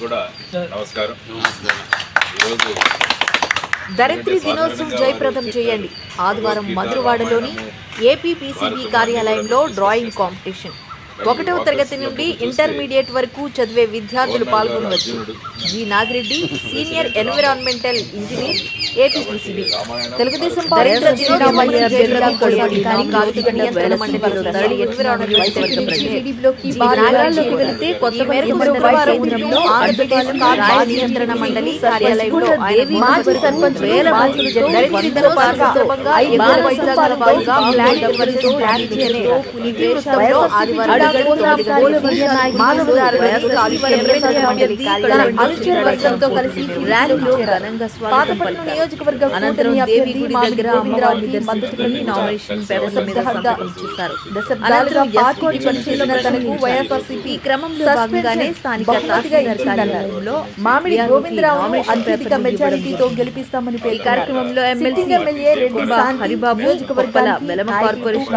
కూడా నమస్కారం. ఈరోజు ధరిత్రి దినోత్సవం జయప్రదం చేయండి. ఆదివారం మధురవాడలోని ఏపీ పీసీబీ కార్యాలయంలో డ్రాయింగ్ కాంపిటీషన్ ఒకటవ తరగతి నుండి ఇంటర్మీడియట్ వరకు చదివే విద్యార్థులు పాల్గొనవచ్చు. G. Nagireddy senior environmental engineer APPCB Telugu Desam వెళితే కొత్త నియంత్రణ మండలి కార్యాలయంలో మాజీ సర్పంచ్ వేల ఆదివారం వర్గంతో కలిసి ర్యాలీలో ఘనంగా స్వాగతం పలికారు అనంతరం దేవి గుడి దగ్గర అమ్మవారికి మద్దతు పలికి నామినేషన్ మీద సంతకం చేశారు. తనకు వైఎస్ఆర్సీపీ క్రమంలో భాగంగానే స్థానిక తహసీల్దార్ కార్యాలయంలో మామిడి వ్యాధికి గోవిందరావు నామినేషన్ అత్యధిక మెజారిటీతో గెలిపిస్తామని ఈ. కార్యక్రమంలో ఎమ్మెల్సీ ఎమ్మెల్యే రెడ్డి హరిబాబు బెలమ నాయకులకు, కార్పొరేషన్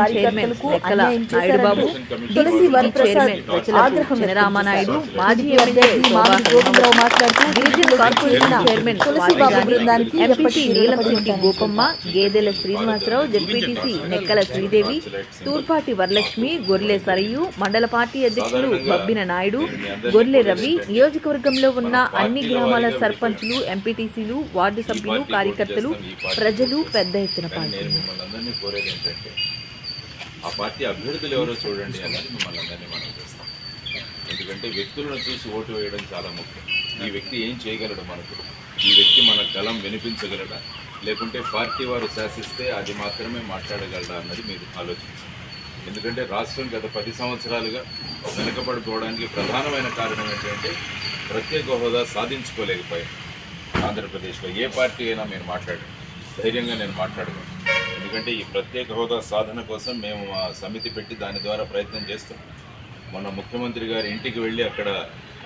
చైర్మన్ తులసి తులసి వరప్రసాద్ ఆగ్రహం చేశారు. మాజీ అభ్యర్థి మామిడి మాట్లాడుతూ గిరిజన కార్పొరేషన్ చైర్మన్ బృందానికి నీలంశెట్టి గోపమ్మ గేదెల శ్రీనివాసరావు జడ్పీటీసీ నెక్కల శ్రీదేవి తూర్పాటి వరలక్ష్మి గొర్లె సరయు మండల పార్టీ అధ్యక్షులు బబ్బిన నాయుడు గొర్లె రవి నియోజకవర్గంలో ఉన్న అన్ని గ్రామాల సర్పంచులు ఎంపీటీసీలు వార్డు సభ్యులు కార్యకర్తలు ప్రజలు పెద్ద ఎత్తున పాల్గొన్నారు నేను మిమ్మల్ని అందరినీ కోరేది ఏంటంటే ఆ పార్టీ అభ్యర్థులు ఎవరో చూడండి అన్నది మిమ్మల్ని అందరినీ మనం చేస్తాం. ఎందుకంటే వ్యక్తులను చూసి ఓటు వేయడం చాలా ముఖ్యం. ఈ వ్యక్తి ఏం చేయగలడు మనకు? ఈ వ్యక్తి మన గలం వినిపించగలడా? లేకుంటే పార్టీ వారు శాసిస్తే అది మాత్రమే మాట్లాడగలడా అన్నది మీరు ఆలోచించండి. ఎందుకంటే రాష్ట్రం గత పది సంవత్సరాలుగా వెనుకబడిపోవడానికి ప్రధానమైన కారణం ఏంటంటే ప్రత్యేక హోదా సాధించుకోలేకపోయాం. ఆంధ్రప్రదేశ్లో ఏ పార్టీ అయినా మీరు మాట్లాడండి. ధైర్యంగా నేను మాట్లాడగలను ఎందుకంటే ఈ ప్రత్యేక హోదా సాధన కోసం మేము ఆ సమితి పెట్టి దాని ద్వారా ప్రయత్నం చేస్తాం మొన్న ముఖ్యమంత్రి గారి ఇంటికి వెళ్ళి అక్కడ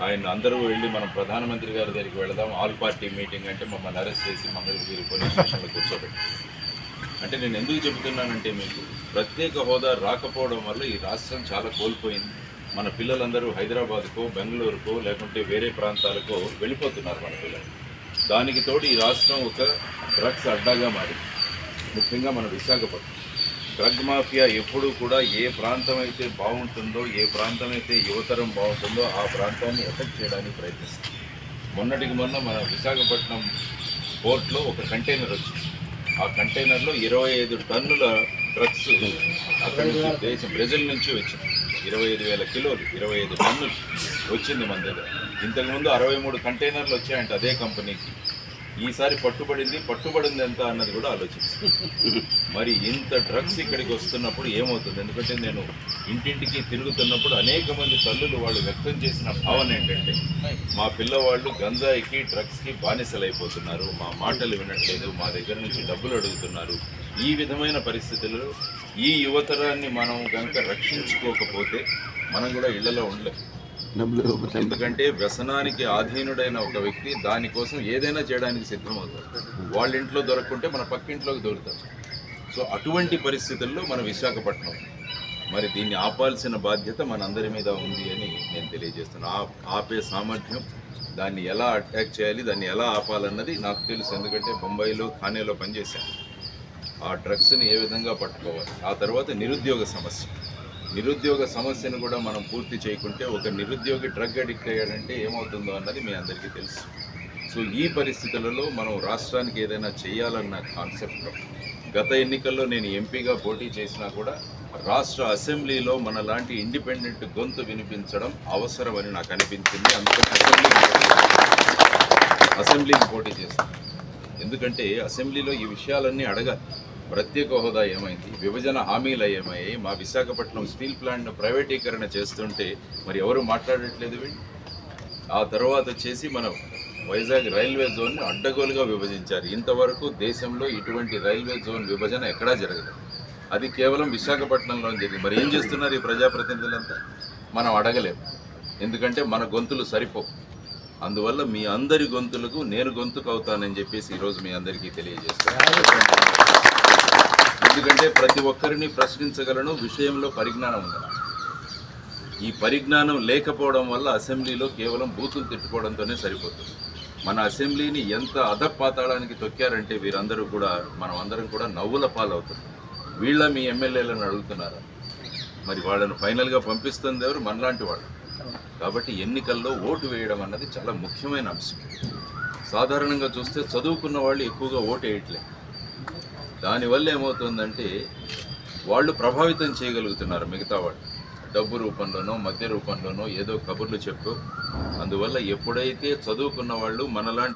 ఆయన అందరూ వెళ్ళి మనం ప్రధానమంత్రి గారి దగ్గరికి వెళదాం ఆల్ పార్టీ మీటింగ్ అంటే మమ్మల్ని అరెస్ట్ చేసి మంగళగిరి పోలీస్ స్టేషన్లో కూర్చోబెట్టి. అంటే నేను ఎందుకు చెబుతున్నానంటే మీకు ప్రత్యేక హోదా రాకపోవడం వల్ల ఈ రాష్ట్రం చాలా కోల్పోయింది. మన పిల్లలందరూ హైదరాబాద్కో బెంగళూరుకో లేకుంటే వేరే ప్రాంతాలకో వెళ్ళిపోతున్నారు మన పిల్లలు. దానికి తోడు ఈ రాష్ట్రం ఒక డ్రగ్స్ అడ్డాగా మారింది. ముఖ్యంగా మన విశాఖపట్నం. డ్రగ్ మాఫియా ఎప్పుడూ కూడా ఏ ప్రాంతం అయితే బాగుంటుందో ఏ ప్రాంతం అయితే యువతరం బాగుంటుందో ఆ ప్రాంతాన్ని ఎఫెక్ట్ చేయడానికి ప్రయత్నిస్తుంది. మొన్నటికి మొన్న మన విశాఖపట్నం పోర్ట్లో ఒక కంటైనర్ వచ్చింది. ఆ కంటైనర్లో ఇరవై ఐదు టన్నుల డ్రగ్స్ అక్కడి నుంచి దేశం బ్రెజిల్ నుంచి వచ్చింది. ఇరవై ఐదు వేల కిలోలు ఇరవై ఐదు టన్నులు వచ్చింది మన దగ్గర. ఇంతకుముందు అరవై మూడు కంటైనర్లు వచ్చాయంట అదే కంపెనీకి ఈసారి పట్టుబడింది పట్టుబడింది ఎంత అన్నది కూడా ఆలోచించి. మరి ఇంత డ్రగ్స్ ఇక్కడికి వస్తున్నప్పుడు ఏమవుతుంది? ఎందుకంటే నేను ఇంటింటికి తిరుగుతున్నప్పుడు అనేక మంది తల్లులు వాళ్ళు వ్యక్తం చేసిన భావన ఏంటంటే మా పిల్లవాళ్ళు గంజాయికి డ్రగ్స్కి బానిసలైపోతున్నారు. మా మాటలు వినట్లేదు మా దగ్గర నుంచి డబ్బులు అడుగుతున్నారు. ఈ విధమైన పరిస్థితుల్లో ఈ యువతరాన్ని మనం కనుక రక్షించుకోకపోతే మనం కూడా ఇళ్ళలో ఎందుకంటే వ్యసనానికి ఆధీనుడైన ఒక వ్యక్తి దానికోసం ఏదైనా చేయడానికి సిద్ధమవుతాడు. వాళ్ళ ఇంట్లో దొరకకుంటే మన పక్కింట్లోకి దొరుకుతారు సో అటువంటి పరిస్థితుల్లో మన విశాఖపట్నం మరి దీన్ని ఆపాల్సిన బాధ్యత మనందరి మీద ఉంది అని నేను తెలియజేస్తున్నాను ఆ ఆపే సామర్థ్యం దాన్ని ఎలా అటాక్ చేయాలి దాన్ని ఎలా ఆపాలన్నది నాకు తెలుసు. ఎందుకంటే బొంబాయిలో థానేలో పనిచేశాను. ఆ డ్రగ్స్ని ఏ విధంగా పట్టుకోవాలి? ఆ తర్వాత నిరుద్యోగ సమస్య. నిరుద్యోగ సమస్యను కూడా మనం పూర్తి చేయకుంటే ఒక నిరుద్యోగి డ్రగ్ అడిక్ట్ అయ్యాడంటే ఏమవుతుందో అన్నది మీ అందరికీ తెలుసు. సో ఈ పరిస్థితులలో మనం రాష్ట్రానికి ఏదైనా చేయాలన్న కాన్సెప్ట్లో గత ఎన్నికల్లో నేను ఎంపీగా పోటీ చేసినా కూడా రాష్ట్ర అసెంబ్లీలో మన లాంటి ఇండిపెండెంట్ గొంతు వినిపించడం అవసరమని నాకు అనిపించింది. అందుకని అసెంబ్లీ అసెంబ్లీకి పోటీ చేస్తాను ఎందుకంటే అసెంబ్లీలో ఈ విషయాలన్నీ అడగాలి. ప్రత్యేక హోదా ఏమైంది? విభజన హామీలు ఏమయ్యాయి? మా విశాఖపట్నం స్టీల్ ప్లాంట్ను ప్రైవేటీకరణ చేస్తుంటే మరి ఎవరు మాట్లాడట్లేదు ఆ తర్వాత వచ్చేసి మనం వైజాగ్ రైల్వే జోన్ని అడ్డగోలుగా విభజించారు. ఇంతవరకు దేశంలో ఇటువంటి రైల్వే జోన్ విభజన ఎక్కడా జరగదు అది కేవలం విశాఖపట్నంలో జరిగింది. మరి ఏం చేస్తున్నారు ఈ ప్రజాప్రతినిధులంతా? మనం అడగలేము. ఎందుకంటే మన గొంతులు సరిపోవు. అందువల్ల మీ అందరి గొంతులకు నేను గొంతుకు అవుతానని చెప్పేసి ఈరోజు మీ అందరికీ తెలియజేస్తాను. ఎందుకంటే ప్రతి ఒక్కరిని ప్రశ్నించగలను విషయంలో పరిజ్ఞానం ఉంది ఈ పరిజ్ఞానం లేకపోవడం వల్ల అసెంబ్లీలో కేవలం బూతులు తిట్టుకోవడంతోనే సరిపోతుంది. మన అసెంబ్లీని ఎంత అధపాతాళానికి తొక్కారంటే వీరందరూ కూడా మనం అందరం కూడా నవ్వుల పాలవుతున్నాం వీళ్ళ మీ ఎమ్మెల్యేలను అడుగుతున్నారా? మరి వాళ్ళను ఫైనల్గా పంపిస్తుంది ఎవరు? మనలాంటి వాళ్ళు. కాబట్టి ఎన్నికల్లో ఓటు వేయడం అన్నది చాలా ముఖ్యమైన అంశం. సాధారణంగా చూస్తే చదువుకున్న వాళ్ళు ఎక్కువగా ఓటు వేయట్లేదు దానివల్ల ఏమవుతుందంటే వాళ్ళు ప్రభావితం చేయగలుగుతున్నారు మిగతా వాళ్ళు. డబ్బు రూపంలోనో మద్య రూపంలోనో ఏదో కబుర్లు చెప్పు అందువల్ల ఎప్పుడైతే చదువుకున్న వాళ్ళు మనలాంటి